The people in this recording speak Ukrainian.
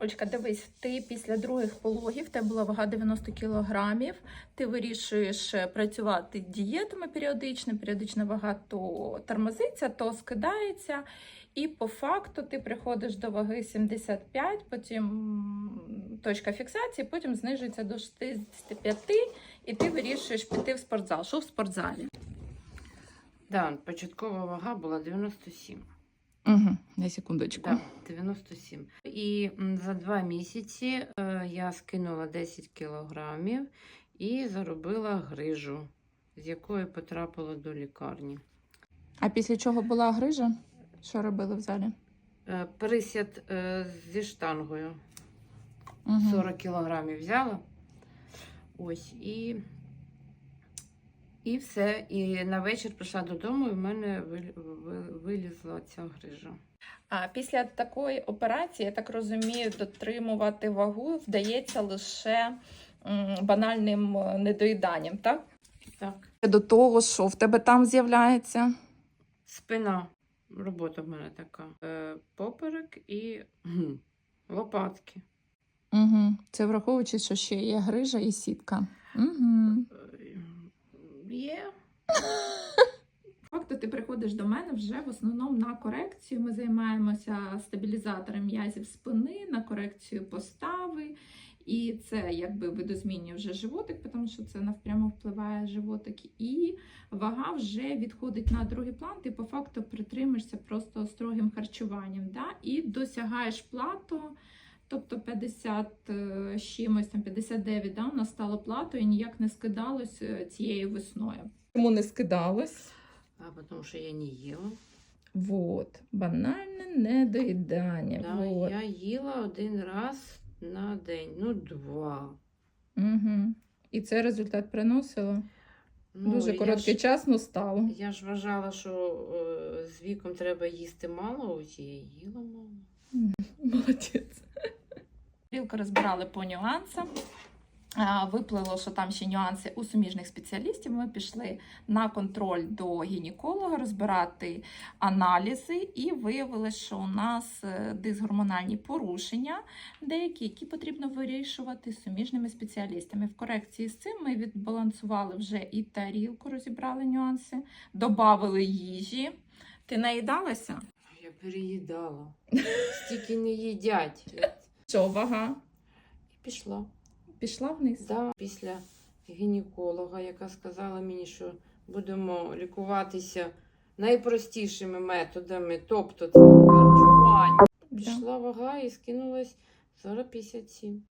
Олечка, дивись, ти після других пологів, тебе була вага 90 кілограмів. Ти вирішуєш е, працювати дієтами періодично, періодична вага то тормозиться, то скидається. І по факту ти приходиш до ваги 75, потім точка фіксації, потім знижується до 65, і ти вирішуєш піти в спортзал. Що в спортзалі? Да, початкова вага була 97. Угу, на секундочку. Да, 97. І за два місяці е, я скинула 10 кілограмів і заробила грижу, з якої потрапила до лікарні. А після чого була грижа? Що робили в залі? Е, Присяд е, зі штангою. Угу. 40 кілограмів взяла. Ось і. І все. І на вечір прийшла додому, і в мене вилізла ця грижа. А після такої операції, я так розумію, дотримувати вагу вдається лише банальним е, недоїданням, так? Так. До того, що в тебе там з'являється. Спина. Робота в мене така. Е, поперек і лопатки. Угу. Це враховуючи, що ще є грижа і сітка. Угу. Є. Факту, ти приходиш до мене вже в основному на корекцію. Ми займаємося стабілізатором м'язів спини, на корекцію постави. І це якби видозмінює вже животик, тому що це навпрямо впливає животик. І вага вже відходить на другий план. Ти по факту притримуєшся просто строгим харчуванням. Да? І досягаєш плату. Тобто 50 е, чимось, там 59, да, у нас стало платою і ніяк не скидалось е, цією весною. Чому не скидалось? А тому що я не їла. Вот, банальне недоїдання. Да, вот. Я їла один раз на день, ну два. Угу. І це результат приносило. Ну, Дуже короткий ж- час, но стало. Я ж вважала, що е, з віком треба їсти мало, ось я їла мало. Молодець. Білку розбирали по нюансам. Виплило, що там ще нюанси у суміжних спеціалістів. Ми пішли на контроль до гінеколога розбирати аналізи, і виявили, що у нас е, дисгормональні порушення, деякі, які потрібно вирішувати суміжними спеціалістами. В корекції з цим ми відбалансували вже і тарілку, розібрали нюанси, додали їжі. Ти наїдалася? Я переїдала. Стільки не їдять. Що, вага? І пішла. Пішла вниз. Да, після гінеколога, яка сказала мені, що будемо лікуватися найпростішими методами, тобто це харчування. Пішла вага і скинулась 40-57.